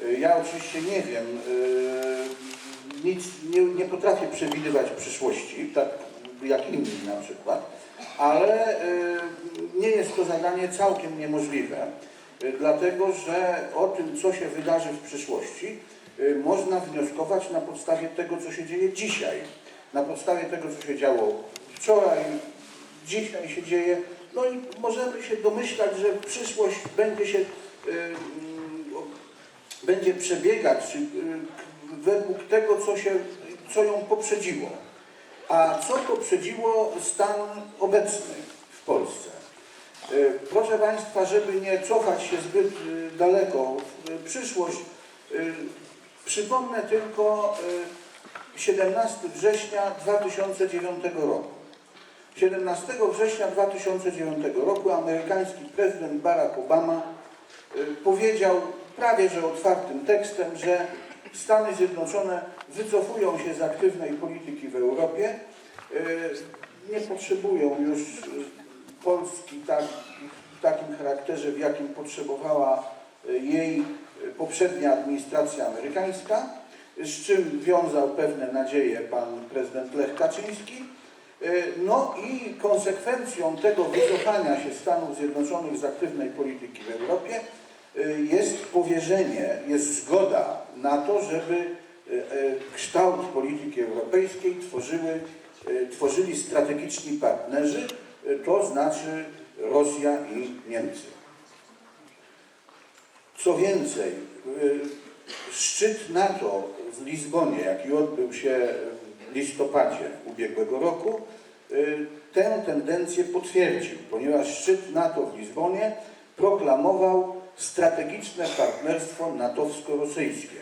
Y, Ja oczywiście nie wiem, y, nic nie, nie potrafię przewidywać przyszłości, tak jak inni na przykład, ale y, nie jest to zadanie całkiem niemożliwe, dlatego że o tym, co się wydarzy w przyszłości, można wnioskować na podstawie tego, co się dzieje dzisiaj, na podstawie tego, co się działo wczoraj, dzisiaj się dzieje, no i możemy się domyślać, że przyszłość będzie się będzie przebiegać y, według tego, co, się, co ją poprzedziło. A co poprzedziło stan obecny w Polsce? Y, Proszę Państwa, żeby nie cofać się zbyt y, daleko w przyszłość, przypomnę tylko y, 17 września 2009 roku. 17 września 2009 roku amerykański prezydent Barack Obama powiedział prawie że otwartym tekstem, że Stany Zjednoczone wycofują się z aktywnej polityki w Europie, y, nie potrzebują już y, Polski tak, w takim charakterze, w jakim potrzebowała y, jej poprzednia administracja amerykańska, z czym wiązał pewne nadzieje pan prezydent Lech Kaczyński. No i konsekwencją tego wycofania się Stanów Zjednoczonych z aktywnej polityki w Europie jest powierzenie, jest zgoda na to, żeby y, y, kształt polityki europejskiej tworzyły, y, tworzyli strategiczni partnerzy, y, to znaczy Rosja i Niemcy. Co więcej, y, szczyt NATO w Lizbonie, jaki odbył się w listopadzie ubiegłego roku, y, tę tendencję potwierdził, ponieważ szczyt NATO w Lizbonie proklamował strategiczne partnerstwo natowsko-rosyjskie.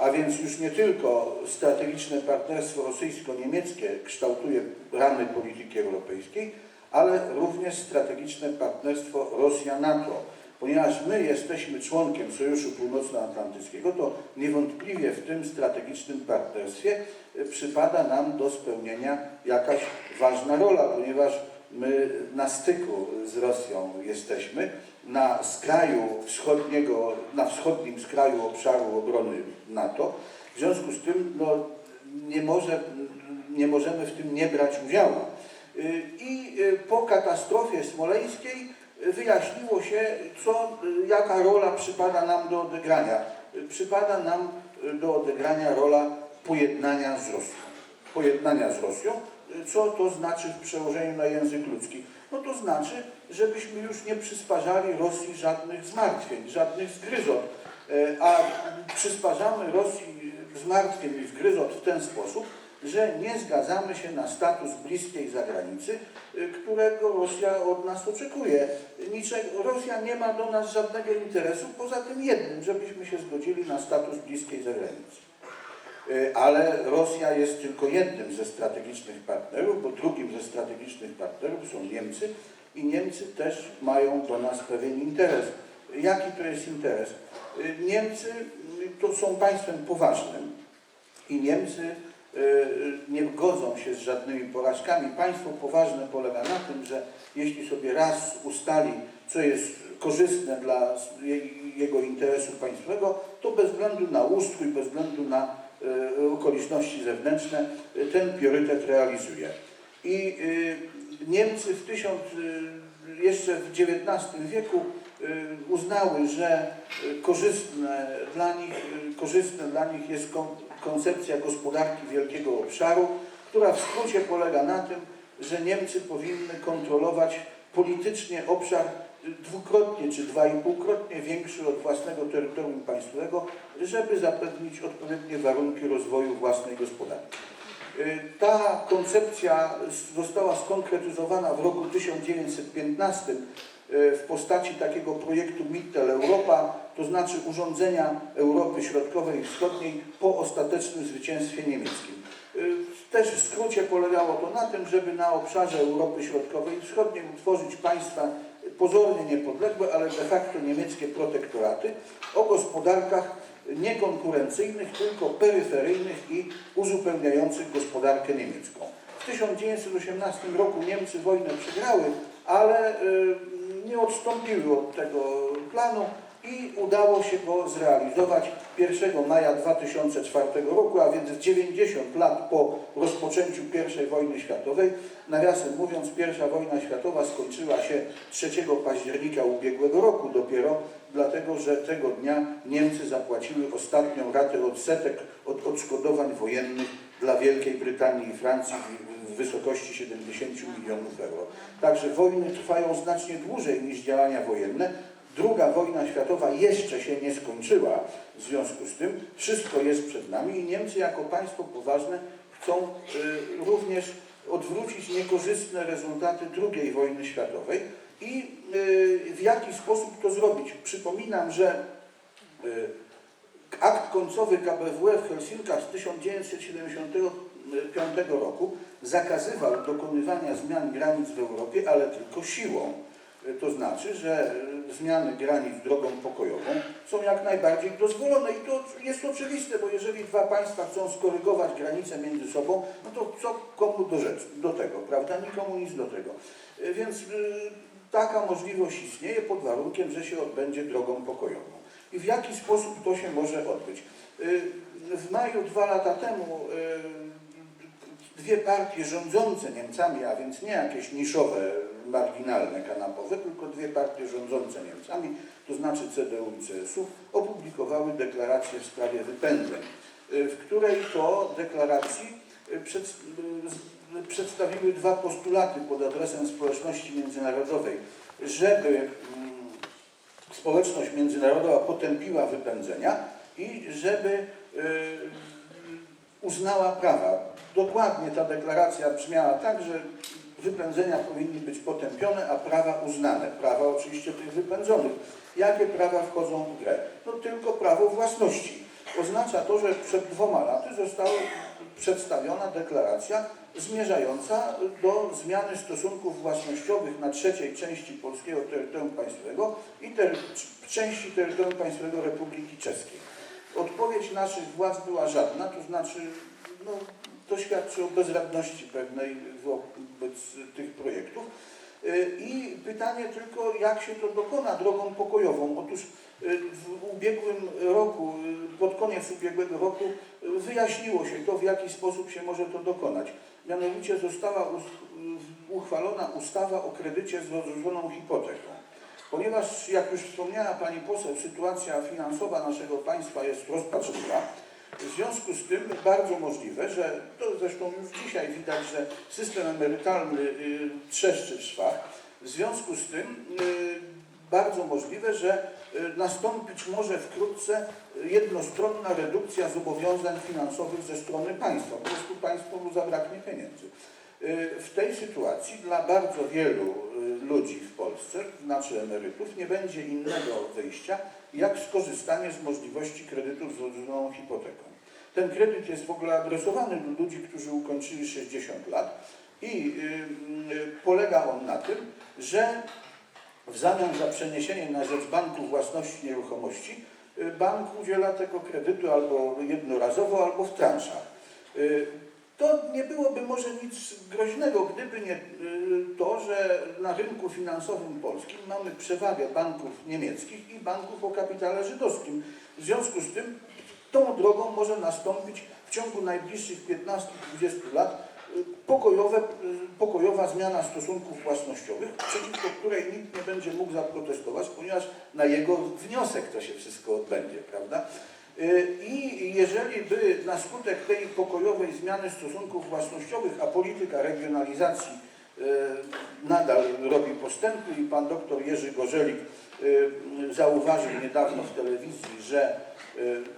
A więc już nie tylko strategiczne partnerstwo rosyjsko-niemieckie kształtuje ramy polityki europejskiej, ale również strategiczne partnerstwo Rosja-NATO. Ponieważ my jesteśmy członkiem Sojuszu Północnoatlantyckiego, to niewątpliwie w tym strategicznym partnerstwie przypada nam do spełnienia jakaś ważna rola, ponieważ my na styku z Rosją jesteśmy, na skraju wschodniego, na wschodnim skraju obszaru obrony NATO. W związku z tym no, nie, może, nie możemy w tym nie brać udziału. I y, po katastrofie smoleńskiej wyjaśniło się, co, y, jaka rola przypada nam do odegrania. Przypada nam y, do odegrania rola pojednania z Rosją. Pojednania z Rosją. Co to znaczy w przełożeniu na język ludzki? No to znaczy, żebyśmy już nie przysparzali Rosji żadnych zmartwień, żadnych zgryzot. Y, A przysparzamy Rosji zmartwień i zgryzot w ten sposób, że nie zgadzamy się na status bliskiej zagranicy, y, którego Rosja od nas oczekuje. Niczego, Rosja nie ma do nas żadnego interesu, poza tym jednym, żebyśmy się zgodzili na status bliskiej zagranicy. Y, Ale Rosja jest tylko jednym ze strategicznych partnerów, bo drugim ze strategicznych partnerów są Niemcy i Niemcy też mają do nas pewien interes. Jaki to jest interes? Y, Niemcy y, to są państwem poważnym i Niemcy nie godzą się z żadnymi porażkami. Państwo poważne polega na tym, że jeśli sobie raz ustali, co jest korzystne dla jego interesu państwowego, to bez względu na ustrój, bez względu na okoliczności zewnętrzne, y, ten priorytet realizuje. I y, Niemcy w tysiąc, y, jeszcze w XIX wieku y, uznały, że y, korzystne dla nich, y, korzystne dla nich jest kon, koncepcja gospodarki wielkiego obszaru, która w skrócie polega na tym, że Niemcy powinny kontrolować politycznie obszar y, dwukrotnie czy dwa i półkrotnie większy od własnego terytorium państwowego, żeby zapewnić odpowiednie warunki rozwoju własnej gospodarki. Y, Ta koncepcja została skonkretyzowana w roku 1915 y, w postaci takiego projektu Mittel Europa, to znaczy urządzenia Europy Środkowej i Wschodniej po ostatecznym zwycięstwie niemieckim. Y, Też w skrócie polegało to na tym, żeby na obszarze Europy Środkowej i Wschodniej utworzyć państwa pozornie niepodległe, ale de facto niemieckie protektoraty o gospodarkach niekonkurencyjnych, tylko peryferyjnych i uzupełniających gospodarkę niemiecką. W 1918 roku Niemcy wojnę przegrały, ale y, nie odstąpiły od tego planu i udało się go zrealizować 1 maja 2004 roku, a więc 90 lat po rozpoczęciu I wojny światowej. Nawiasem mówiąc, I wojna światowa skończyła się 3 października ubiegłego roku dopiero, dlatego że tego dnia Niemcy zapłaciły ostatnią ratę odsetek od odszkodowań wojennych dla Wielkiej Brytanii i Francji w- wysokości 70 milionów euro. Także wojny trwają znacznie dłużej niż działania wojenne. Druga wojna światowa jeszcze się nie skończyła. W związku z tym wszystko jest przed nami i Niemcy jako państwo poważne chcą y, również odwrócić niekorzystne rezultaty II wojny światowej i y, w jaki sposób to zrobić. Przypominam, że y, akt końcowy KBWF w Helsinkach z 1975 roku zakazywał dokonywania zmian granic w Europie, ale tylko siłą. To znaczy, że y, zmiany granic drogą pokojową są jak najbardziej dozwolone i to jest oczywiste, bo jeżeli dwa państwa chcą skorygować granice między sobą, no to co komu do rzeczy, do tego, prawda? Nikomu nic do tego. Y, Więc y, taka możliwość istnieje pod warunkiem, że się odbędzie drogą pokojową. I w jaki sposób to się może odbyć? Y, W maju dwa lata temu y, dwie partie rządzące Niemcami, a więc nie jakieś niszowe, marginalne, kanapowe, tylko dwie partie rządzące Niemcami, to znaczy CDU i CSU, opublikowały deklarację w sprawie wypędzeń, y, w której to deklaracji y, przed, y, przedstawiły dwa postulaty pod adresem społeczności międzynarodowej, żeby mm, społeczność międzynarodowa potępiła wypędzenia i żeby uznała prawa. Dokładnie ta deklaracja brzmiała tak, że wypędzenia powinny być potępione, a prawa uznane. Prawa oczywiście tych wypędzonych. Jakie prawa wchodzą w grę? No tylko prawo własności. Oznacza to, że przed dwoma laty została przedstawiona deklaracja zmierzająca do zmiany stosunków własnościowych na trzeciej części polskiego terytorium państwowego i ter części terytorium państwowego Republiki Czeskiej. Odpowiedź naszych władz była żadna, to znaczy no, to świadczy o bezradności pewnej wobec tych projektów. Y, I pytanie tylko, jak się to dokona drogą pokojową. Otóż y, w ubiegłym roku, y, pod koniec ubiegłego roku wyjaśniło się to, w jaki sposób się może to dokonać. Mianowicie została uchwalona ustawa o kredycie z rozłożoną hipoteką. Ponieważ, jak już wspomniała Pani poseł, sytuacja finansowa naszego państwa jest rozpaczliwa, w związku z tym bardzo możliwe, że to zresztą już dzisiaj widać, że system emerytalny y, trzeszczy w szwach. W związku z tym y, bardzo możliwe, że y, nastąpić może wkrótce jednostronna redukcja zobowiązań finansowych ze strony państwa. Po prostu państwu zabraknie pieniędzy. Y, W tej sytuacji dla bardzo wielu y, ludzi w Polsce, znaczy emerytów, nie będzie innego wyjścia, jak skorzystanie z możliwości kredytu z rozłożoną hipoteką. Ten kredyt jest w ogóle adresowany do ludzi, którzy ukończyli 60 lat i y, y, polega on na tym, że w zamian za przeniesienie na rzecz banku własności nieruchomości y, bank udziela tego kredytu albo jednorazowo, albo w transzach. To nie byłoby może nic groźnego, gdyby nie y, to, że na rynku finansowym polskim mamy przewagę banków niemieckich i banków o kapitale żydowskim. W związku z tym tą drogą może nastąpić w ciągu najbliższych 15-20 lat y, pokojowe, y, pokojowa zmiana stosunków własnościowych, przeciwko której nikt nie będzie mógł zaprotestować, ponieważ na jego wniosek to się wszystko odbędzie, prawda? Y, I jeżeli by na skutek tej pokojowej zmiany stosunków własnościowych, a polityka regionalizacji y, nadal robi postępy i pan doktor Jerzy Gorzelik y, zauważył niedawno w telewizji, że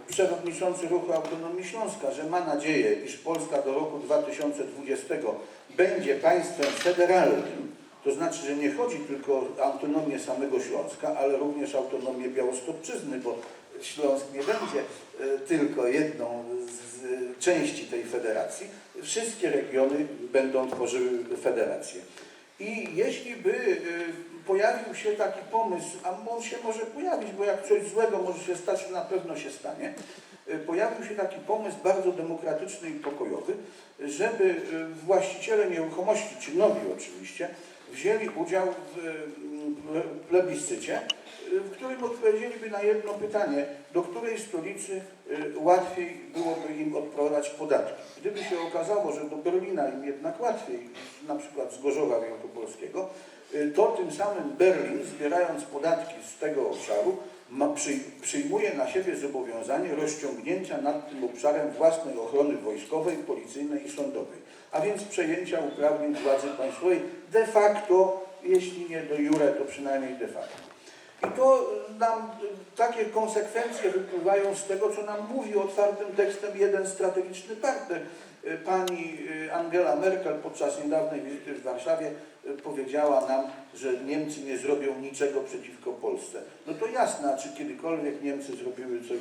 przewodniczący Ruchu Autonomii Śląska, że ma nadzieję, iż Polska do roku 2020 będzie państwem federalnym, to znaczy, że nie chodzi tylko o autonomię samego Śląska, ale również autonomię Białostopczyzny, bo Śląsk nie będzie e, tylko jedną z części tej federacji. Wszystkie regiony będą tworzyły federację. I jeśli by e, pojawił się taki pomysł, a on się może pojawić, bo jak coś złego może się stać, to na pewno się stanie, e, pojawił się taki pomysł bardzo demokratyczny i pokojowy, żeby właściciele nieruchomości, ci nowi oczywiście, wzięli udział w, plebiscycie, w którym odpowiedzieliby na jedno pytanie, do której stolicy y, łatwiej byłoby im odprowadzać podatki. Gdyby się okazało, że do Berlina im jednak łatwiej, na przykład z Gorzowa Wielkopolskiego, to tym samym Berlin, zbierając podatki z tego obszaru, ma, przy, przyjmuje na siebie zobowiązanie rozciągnięcia nad tym obszarem własnej ochrony wojskowej, policyjnej i sądowej, a więc przejęcia uprawnień władzy państwowej de facto, jeśli nie de jure, to przynajmniej de facto. I to y, nam y, takie konsekwencje wypływają z tego, co nam mówi otwartym tekstem jeden strategiczny partner. Y, Pani y, Angela Merkel podczas niedawnej wizyty w Warszawie y, powiedziała nam, że Niemcy nie zrobią niczego przeciwko Polsce. No to jasne, czy kiedykolwiek Niemcy zrobiły coś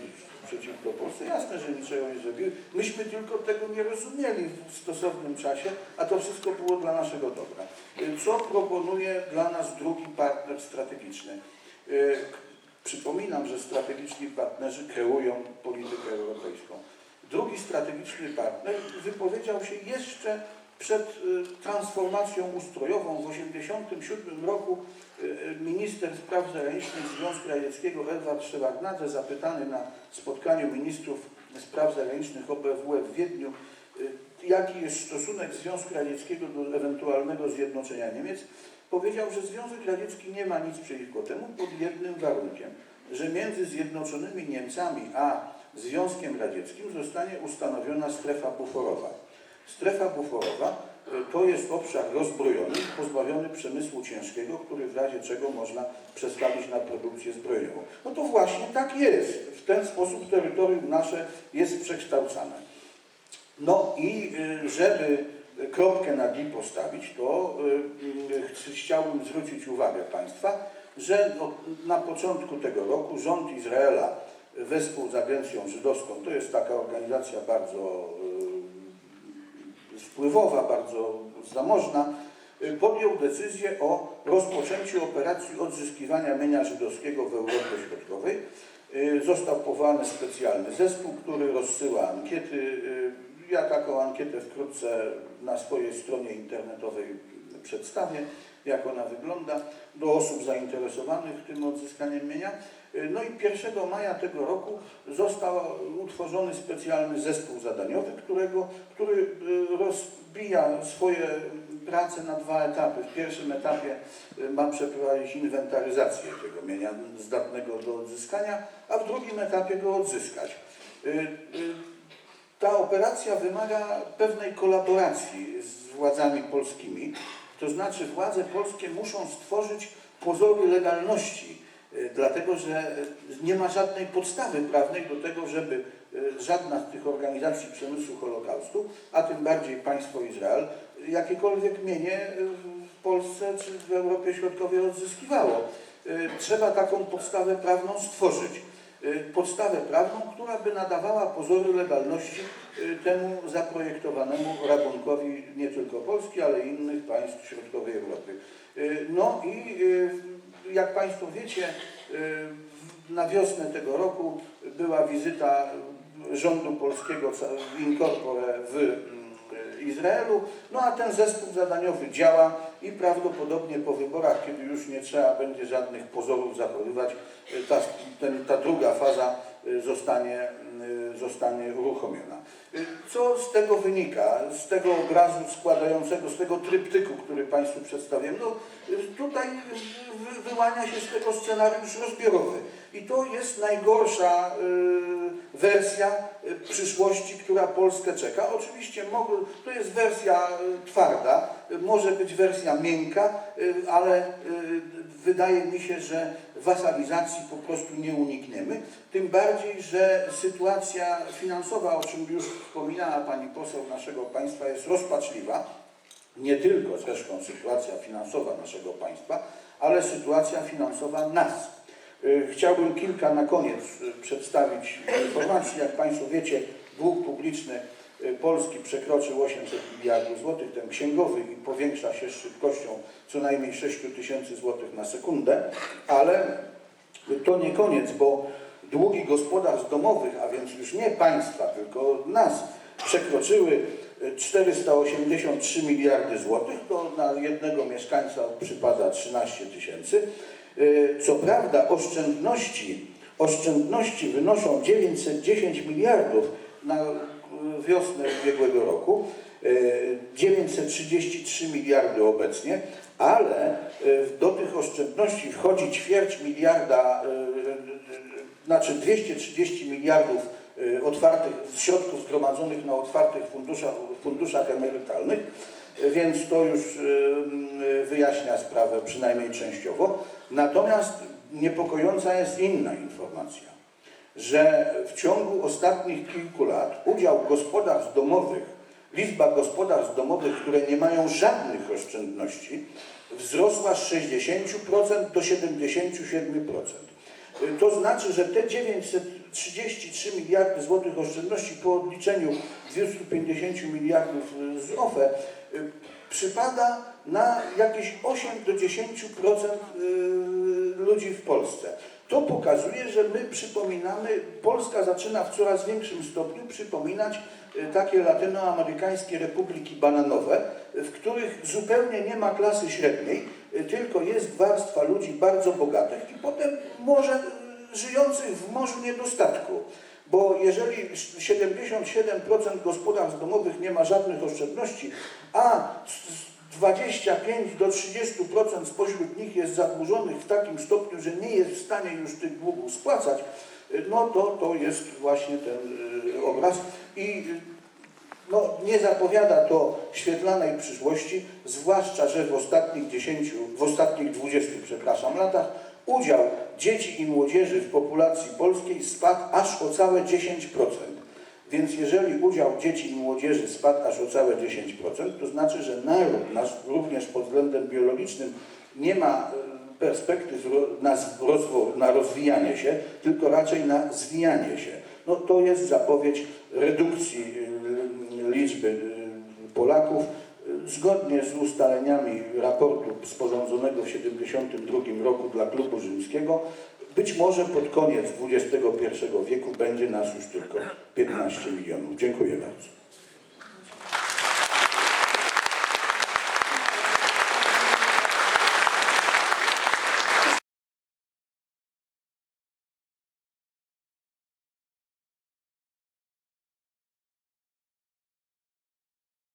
przeciwko Polsce? Jasne, że niczego nie zrobiły. Myśmy tylko tego nie rozumieli w stosownym czasie, a to wszystko było dla naszego dobra. Co proponuje dla nas drugi partner strategiczny? Przypominam, że strategiczni partnerzy kreują politykę europejską. Drugi strategiczny partner wypowiedział się jeszcze przed y, transformacją ustrojową. W 1987 roku y, y, minister spraw zagranicznych Związku Radzieckiego Edward Szewardnadze zapytany na spotkaniu ministrów spraw zagranicznych OBWE w Wiedniu, jaki jest stosunek Związku Radzieckiego do ewentualnego zjednoczenia Niemiec, powiedział, że Związek Radziecki nie ma nic przeciwko temu pod jednym warunkiem, że między Zjednoczonymi Niemcami a Związkiem Radzieckim zostanie ustanowiona strefa buforowa. Strefa buforowa y, to jest obszar rozbrojony, pozbawiony przemysłu ciężkiego, który w razie czego można przestawić na produkcję zbrojeniową. No to właśnie tak jest. W ten sposób terytorium nasze jest przekształcane. No i y, żeby kropkę na i postawić, to ch- chciałbym zwrócić uwagę Państwa, że od- na początku tego roku rząd Izraela wespół z Agencją Żydowską, to jest taka organizacja bardzo y, wpływowa, bardzo zamożna, y, podjął decyzję o rozpoczęciu operacji odzyskiwania mienia żydowskiego w Europie Środkowej. Y, Został powołany specjalny zespół, który rozsyła ankiety. Ja taką ankietę wkrótce na swojej stronie internetowej przedstawię, jak ona wygląda, do osób zainteresowanych tym odzyskaniem mienia. Y, No i 1 maja tego roku został utworzony specjalny zespół zadaniowy, którego, który y, rozbija swoje prace na dwa etapy. W pierwszym etapie y, ma przeprowadzić inwentaryzację tego mienia zdatnego do odzyskania, a w drugim etapie go odzyskać. Ta operacja wymaga pewnej kolaboracji z władzami polskimi, to znaczy władze polskie muszą stworzyć pozory legalności, y, dlatego że y, nie ma żadnej podstawy prawnej do tego, żeby y, żadna z tych organizacji przemysłu Holokaustu, a tym bardziej państwo Izrael, jakiekolwiek mienie w Polsce czy w Europie Środkowej odzyskiwało. Trzeba taką podstawę prawną stworzyć podstawę prawną, która by nadawała pozory legalności y, temu zaprojektowanemu rabunkowi nie tylko Polski, ale i innych państw środkowej Europy. Y, No i y, jak Państwo wiecie, y, w- na wiosnę tego roku była wizyta rządu polskiego ca- in corpore w Izraelu, no a ten zespół zadaniowy działa i prawdopodobnie po wyborach, kiedy już nie trzeba będzie żadnych pozorów zachowywać, y, ta, ten, ta druga faza y, zostanie, y, zostanie uruchomiona. Co z tego wynika, z tego obrazu składającego, z tego tryptyku, który Państwu przedstawiłem? No, tutaj wy- wyłania się z tego scenariusz rozbiorowy. I to jest najgorsza wersja przyszłości, która Polskę czeka. Oczywiście to jest wersja twarda, może być wersja miękka, y, ale y, wydaje mi się, że wasalizacji po prostu nie unikniemy. Tym bardziej, że sytuacja finansowa, o czym już wspominała Pani poseł naszego państwa, jest rozpaczliwa. Nie tylko zresztą sytuacja finansowa naszego państwa, ale sytuacja finansowa nas. Y, Chciałbym kilka na koniec przedstawić informacji. Jak Państwo wiecie, dług publiczny Polski przekroczył 800 miliardów złotych, ten księgowy i powiększa się z szybkością co najmniej 6 tysięcy złotych na sekundę, ale to nie koniec, bo długi gospodarstw domowych, a więc już nie państwa, tylko nas, przekroczyły y, 483 miliardy złotych, to na jednego mieszkańca przypada 13 tysięcy. Y, Co prawda oszczędności, oszczędności wynoszą 910 miliardów na y, wiosnę ubiegłego roku, y, 933 miliardy obecnie, ale y, do tych oszczędności wchodzi ćwierć miliarda, y, znaczy 230 miliardów otwartych, środków zgromadzonych na otwartych funduszach, funduszach emerytalnych, więc to już wyjaśnia sprawę przynajmniej częściowo. Natomiast niepokojąca jest inna informacja, że w ciągu ostatnich kilku lat udział gospodarstw domowych, liczba gospodarstw domowych, które nie mają żadnych oszczędności, wzrosła z 60% do 77%. Y, To znaczy, że te 933 miliardy złotych oszczędności po odliczeniu 250 miliardów z OFE y, przypada na jakieś 8 do 10% y, ludzi w Polsce. To pokazuje, że my przypominamy, Polska zaczyna w coraz większym stopniu przypominać y, takie latynoamerykańskie republiki bananowe, w których zupełnie nie ma klasy średniej, y, tylko jest warstwa ludzi bardzo bogatych i potem może y, żyjących w morzu niedostatku. Bo jeżeli 77% gospodarstw domowych nie ma żadnych oszczędności, a 25 do 30% spośród nich jest zadłużonych w takim stopniu, że nie jest w stanie już tych długów spłacać, no to to jest właśnie ten y, obraz. I y, no, nie zapowiada to świetlanej przyszłości, zwłaszcza, że w ostatnich 10, w ostatnich 20, przepraszam, latach udział dzieci i młodzieży w populacji polskiej spadł aż o całe 10%. Więc jeżeli udział dzieci i młodzieży spadł aż o całe 10%, to znaczy, że naród nasz również pod względem biologicznym nie ma e, perspektyw na, na rozwijanie się, tylko raczej na zwijanie się. No to jest zapowiedź redukcji y, liczby y, Polaków zgodnie z ustaleniami raportu sporządzonego w 1972 roku dla Klubu Rzymskiego. Być może pod koniec XXI wieku będzie nas już tylko 15 milionów. Dziękuję bardzo.